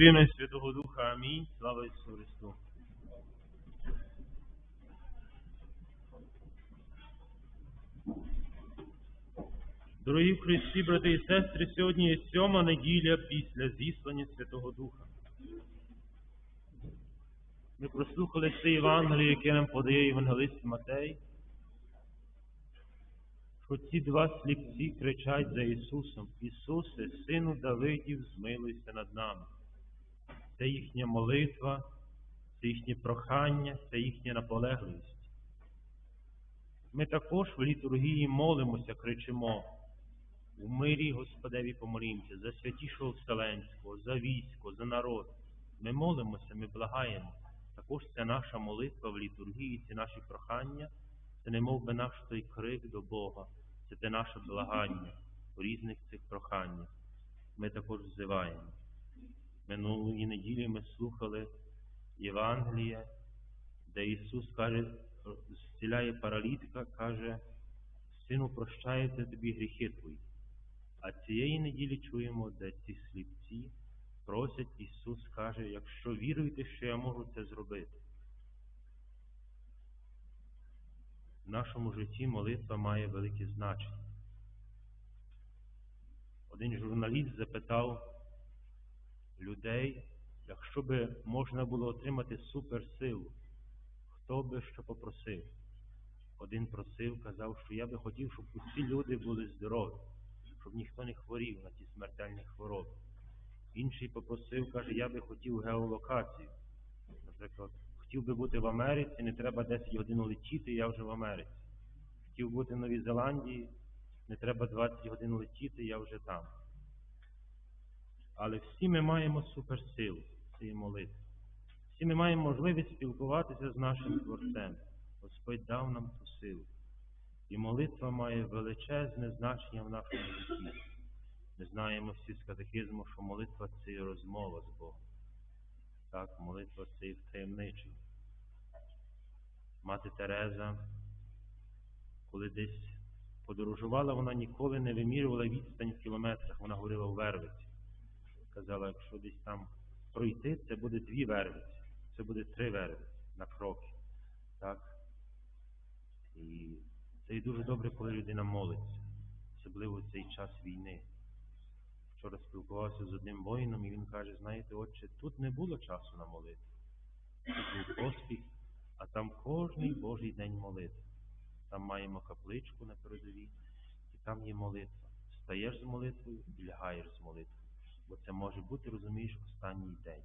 Сина і Святого Духа. Амінь. Слава Ісусу Христу. Дорогі Христі, брати і сестри, сьогодні є сьома неділя після зіслання Святого Духа. Ми прослухали це Євангеліє, яке нам подає Євангелист Матей. Що ці два сліпці кричать за Ісусом, Ісусе, Сину Давидів, змилуйся над нами. Це їхня молитва, це їхнє прохання, це їхня наполегливість. Ми також в літургії молимося, кричимо. У мирі Господеві помолімося за святішого Вселенського, за військо, за народ. Ми молимося, ми благаємо. Також це наша молитва в літургії, це наші прохання, це не мов би наш той крик до Бога, це те наше благання у різних цих проханнях. Ми також взиваємо. Минулої неділі ми слухали Євангеліє, де Ісус каже, зціляє паралітика, каже, Сину, прощаються тобі гріхи твої. А цієї неділі чуємо, де ці сліпці просять, Ісус каже, якщо віруєте, що я можу це зробити. В нашому житті молитва має велике значення. Один журналіст запитав людей, якщо би можна було отримати суперсилу, хто би що попросив. Один просив, казав, що я би хотів, щоб усі люди були здорові, щоб ніхто не хворів на ті смертельні хвороби. Інший попросив, каже, я би хотів геолокацію. Наприклад, хотів би бути в Америці, не треба 10 годин летіти, я вже в Америці. Хотів бути в Новій Зеландії, не треба 20 годин летіти, я вже там. Але всі ми маємо суперсилу цієї молитви. Всі ми маємо можливість спілкуватися з нашим Творцем. Господь дав нам ту силу. І молитва має величезне значення в нашому житті. Ми знаємо всі з катехизму, що молитва це є розмова з Богом. Так, молитва це і втаємничення. Мати Тереза, коли десь подорожувала, вона ніколи не вимірювала відстань в кілометрах, вона говорила у вервиці. Казала, якщо десь там пройти, це буде дві вервиці, це буде три вервиці на кроки. Так? І це і дуже добре, коли людина молиться, особливо в цей час війни. Вчора спілкувався з одним воїном, і він каже, знаєте, отче, тут не було часу на молитву. Тут був поспіх, а там кожний Божий день молитва. Там маємо капличку на передовій, і там є молитва. Встаєш з молитвою і лягаєш з молитвою. Бо це може бути, розумієш, останній день.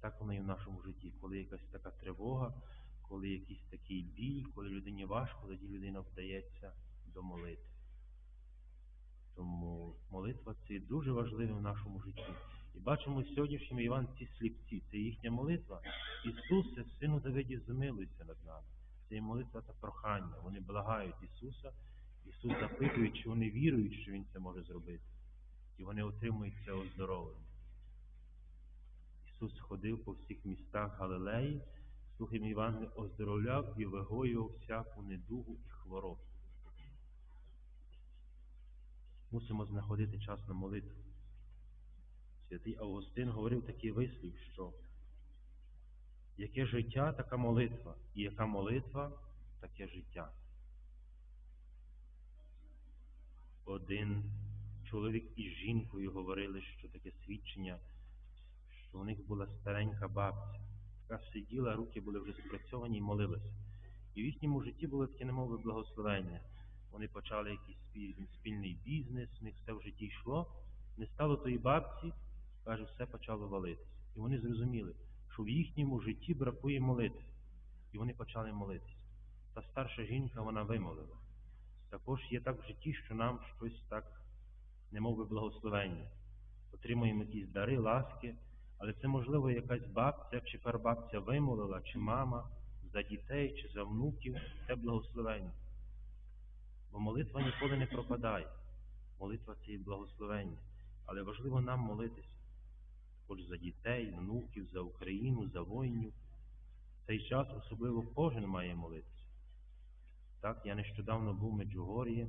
Так воно і в нашому житті, коли якась така тривога, коли якийсь такий біль, коли людині важко, тоді людина вдається до молитви. Тому молитва це дуже важливе в нашому житті. І бачимо сьогоднішньому Іван ці сліпці, це їхня молитва. Ісусе, Сину Давидів, замилуйся над нами. Це є молитва та прохання. Вони благають Ісуса. Ісус запитує, чи вони вірують, що Він це може зробити. І вони отримують це оздоровлення. Ісус ходив по всіх містах Галилеї, слухаємо Іван оздоровляв і вигоював всяку недугу і хворобу. Мусимо знаходити час на молитву. Святий Августин говорив такий вислів, що яке життя, така молитва, і яка молитва, таке життя. Один чоловік із жінкою говорили, що таке свідчення, що у них була старенька бабця, яка сиділа, руки були вже спрацьовані і молилася. І в їхньому житті було таке немове благословення. Вони почали якийсь спільний бізнес, у них все в житті йшло. Не стало тої бабці, каже, все почало валитися. І вони зрозуміли, що в їхньому житті бракує молитви. І вони почали молитися. Та старша жінка вона вимолила. Також є так в житті, що нам щось так, немов би благословення. Отримуємо якісь дари, ласки, але це, можливо, якась бабця чи парбабця вимолила, чи мама за дітей, чи за внуків. Це благословення. Бо молитва ніколи не пропадає. Молитва це і благословення. Але важливо нам молитися. Також за дітей, внуків, за Україну, за воїнів. Цей час особливо кожен має молитися. Так, я нещодавно був в Меджугор'ї,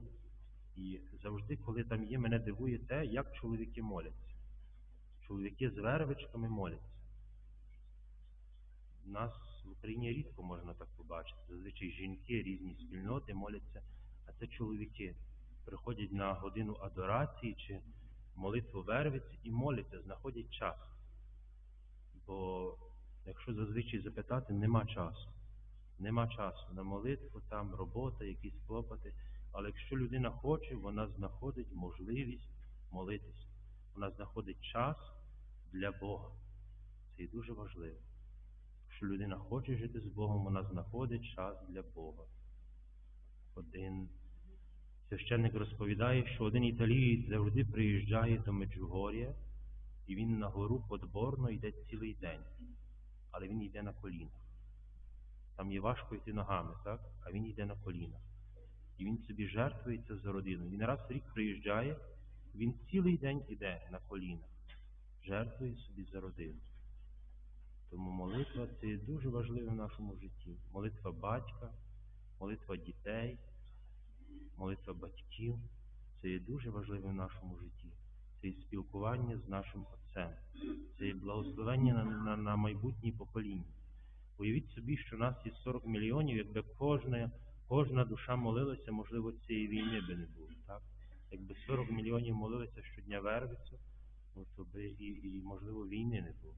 і завжди, коли там є, мене дивує те, як чоловіки моляться. Чоловіки з вервичками моляться. У нас в Україні рідко можна так побачити. Зазвичай жінки, різні спільноти моляться, а це чоловіки. Приходять на годину адорації чи молитву вервиці і моляться, знаходять час. Бо якщо зазвичай запитати, нема часу. Нема часу на молитву, там робота, якісь клопоти. Але якщо людина хоче, вона знаходить можливість молитись. Вона знаходить час для Бога. Це і дуже важливо. Якщо людина хоче жити з Богом, вона знаходить час для Бога. Один священник розповідає, що один італієць завжди приїжджає до Меджугор'я, і він на гору подборно йде цілий день, але він йде на колінах. Там є важко йти ногами, так? а він йде на колінах. І він собі жертвується за родину. Він раз в рік приїжджає, він цілий день іде на колінах, жертвує собі за родину. Тому молитва це є дуже важливе в нашому житті. Молитва батька, молитва дітей, молитва батьків це є дуже важливе в нашому житті. Це є спілкування з нашим Отцем, це є благословення на, на, на майбутнє покоління. Уявіть собі, що нас є 40 мільйонів, якби кожна, кожна душа молилася, можливо, цієї війни би не було. Так? Якби 40 мільйонів молилися щодня вервицю, ну, то би і, і, можливо, війни не було.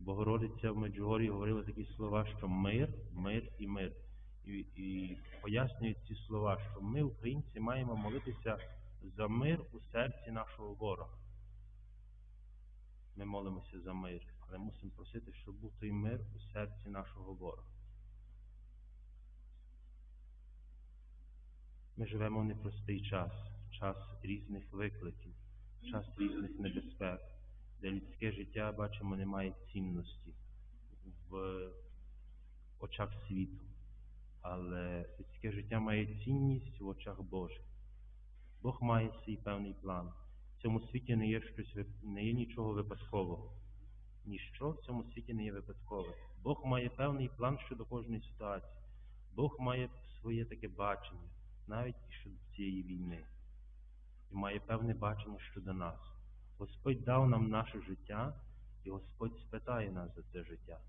Богородиця в Меджугорі говорила такі слова, що мир, мир і мир. І, і пояснюють ці слова, що ми, українці, маємо молитися за мир у серці нашого ворога. Ми молимося за мир, але мусимо просити, щоб був той мир у серці нашого ворога. Ми живемо в непростий час, час різних викликів, час різних небезпек, де людське життя, бачимо, не має цінності в очах світу. Але людське життя має цінність в очах Божих. Бог має свій певний план. В цьому світі не є щось не є нічого випадкового. Ніщо в цьому світі не є випадкове. Бог має певний план щодо кожної ситуації. Бог має своє таке бачення, навіть і щодо цієї війни. І має певне бачення щодо нас. Господь дав нам наше життя, і Господь спитає нас за це життя.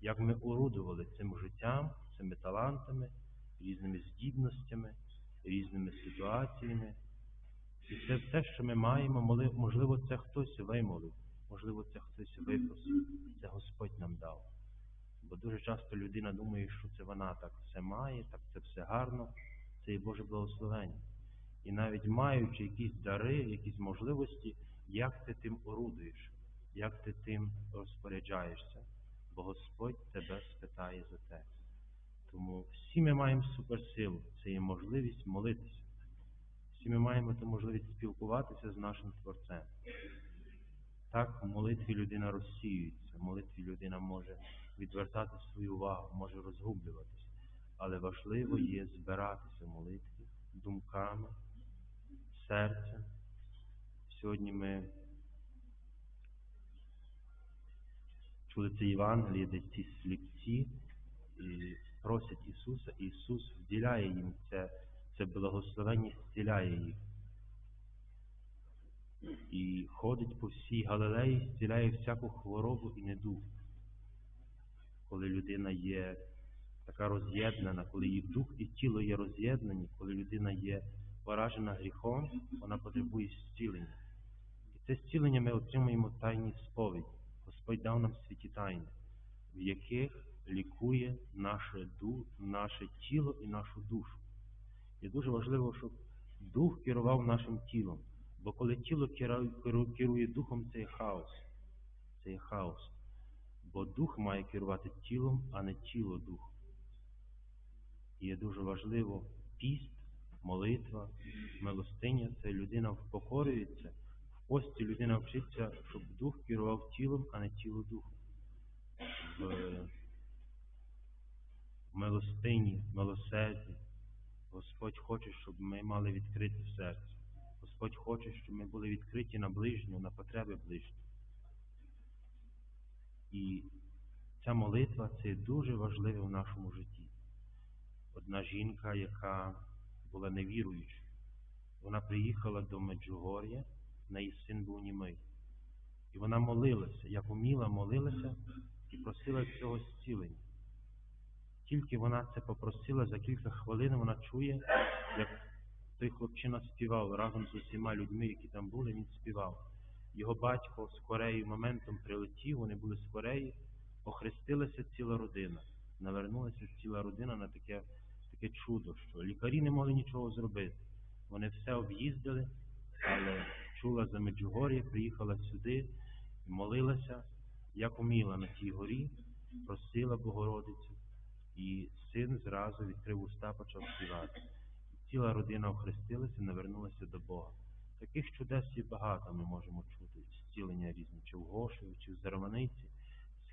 Як ми орудували цим життям, цими талантами, різними здібностями, різними ситуаціями. І це все, що ми маємо, можливо, це хтось вимолив, можливо, це хтось випросив, це Господь нам дав. Бо дуже часто людина думає, що це вона так все має, так це все гарно, це і Боже благословення. І навіть маючи якісь дари, якісь можливості, як ти тим орудуєш, як ти тим розпоряджаєшся, бо Господь тебе спитає за те. Тому всі ми маємо суперсилу, це є можливість молитися. Всі ми маємо ту можливість спілкуватися з нашим Творцем. Так, в молитві людина розсіюється, в молитві людина може відвертати свою увагу, може розгублюватися. Але важливо є збиратися молитві думками, серцем. Сьогодні ми чули це Євангеліє, де ці сліпці просять Ісуса, і Ісус вділяє їм це, це благословення, зціляє їх. І ходить по всій Галилеї, зціляє всяку хворобу і недух. Коли людина є така роз'єднана, коли її дух і тіло є роз'єднані, коли людина є поражена гріхом, вона потребує зцілення. І це зцілення ми отримуємо тайні сповіді. Господь дав нам святі тайни, в яких лікує наше дух, наше тіло і нашу душу. І дуже важливо, щоб дух керував нашим тілом. Бо коли тіло керує духом, це є хаос. Це є хаос. Бо дух має керувати тілом, а не тіло духом. Є дуже важливо піст, молитва, милостиня це людина впокорюється. В пості людина вчиться, щоб дух керував тілом, а не тіло духом. В милостині, милосерді. Господь хоче, щоб ми мали відкрите серце. Господь хоче, щоб ми були відкриті на ближню, на потреби ближнього. І ця молитва це дуже важливе в нашому житті. Одна жінка, яка була невіруючою, вона приїхала до Меджугор'я неї син був німий. І вона молилася, як уміла, молилася і просила цього зцілення. Тільки вона це попросила, за кілька хвилин вона чує, як той хлопчина співав разом з усіма людьми, які там були, він співав. Його батько з Кореї моментом прилетів, вони були з Кореї, охрестилася ціла родина. Навернулася ціла родина на таке, таке чудо, що лікарі не могли нічого зробити. Вони все об'їздили, але чула за Меджугор'я, приїхала сюди, і молилася, як уміла на тій горі, просила Богородицю, і син зразу відкрив уста, почав співати. Ціла родина охрестилася, навернулася до Бога. Таких чудес є багато ми можемо чути, зцілення різні, чи в Гошеві, чи в Зарваниці,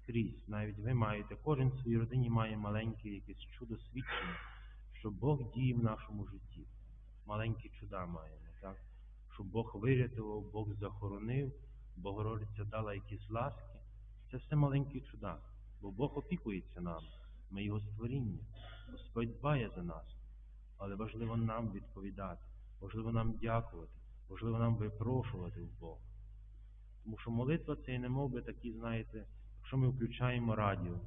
скрізь. Навіть ви маєте, кожен в своїй родині має маленьке якесь чудо свідчення, що Бог діє в нашому житті. Маленькі чуда маємо, так? Що Бог вирятував, Бог захоронив, Богородиця дала якісь ласки. Це все маленькі чуда, бо Бог опікується нами, ми його створіння, Господь дбає за нас. Але важливо нам відповідати, важливо нам дякувати, важливо нам випрошувати в Бога. Тому що молитва це і не мов би такі, знаєте, якщо ми включаємо радіо,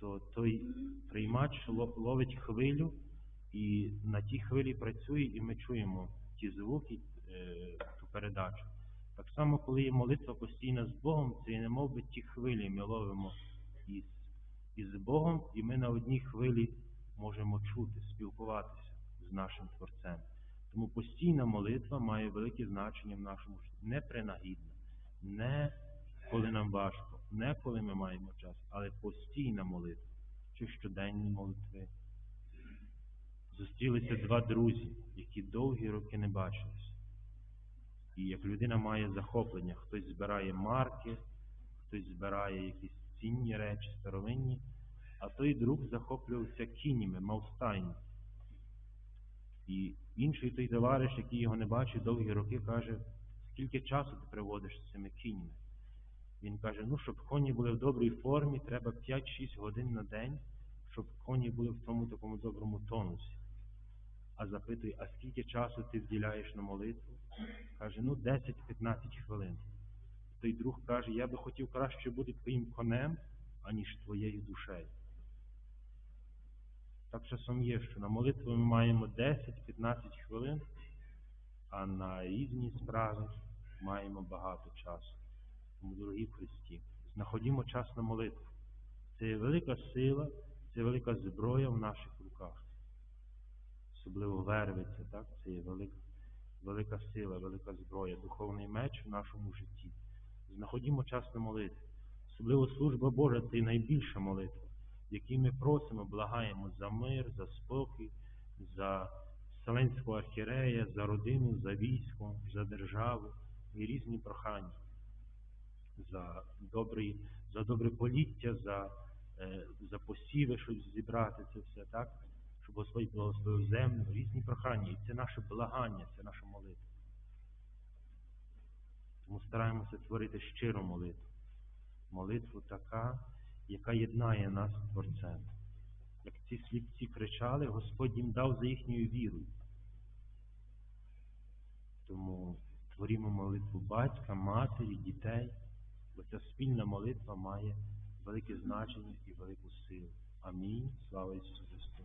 то той приймач ловить хвилю і на тій хвилі працює, і ми чуємо ті звуки, е, ту передачу. Так само, коли є молитва постійна з Богом, це не мов би ті хвилі ми ловимо із, із Богом, і ми на одній хвилі можемо чути, спілкуватися з нашим Творцем. Тому постійна молитва має велике значення в нашому житті. Не принагідна, не коли нам важко, не коли ми маємо час, але постійна молитва, чи щоденні молитви. Зустрілися два друзі, які довгі роки не бачились. І як людина має захоплення, хтось збирає марки, хтось збирає якісь цінні речі, старовинні, а той друг захоплювався кінями, мав стайню. І інший той товариш, який його не бачив довгі роки, каже, скільки часу ти приводиш з цими кіньми? Він каже, ну, щоб коні були в добрій формі, треба 5-6 годин на день, щоб коні були в тому такому доброму тонусі. А запитує, а скільки часу ти вділяєш на молитву? Каже, ну 10-15 хвилин. Той друг каже, я би хотів краще бути твоїм конем, аніж твоєю душею. Так часом є, що на молитву ми маємо 10-15 хвилин, а на різні справи маємо багато часу. Тому, дорогі Христі, знаходімо час на молитву. Це є велика сила, це велика зброя в наших руках. Особливо вервиця, так? це є велика, велика сила, велика зброя, духовний меч в нашому житті. Знаходімо час на молитві. Особливо служба Божа це найбільша молитва, в якій ми просимо, благаємо за мир, за спокій, за Вселенського архірея, за родину, за військо, за державу і різні прохання за добрий, за добре поліття, за, е, за посіви, щоб зібрати це все, так? Щоб Господь благословив землю, різні прохання. І це наше благання, це наша молитва. Тому стараємося творити щиру молитву. Молитву така, яка єднає нас з Творцем. Як ці сліпці кричали, Господь їм дав за їхньою вірою. Тому творімо молитву батька, матері, дітей, бо ця спільна молитва має велике значення і велику силу. Амінь. Слава Ісусу Христу.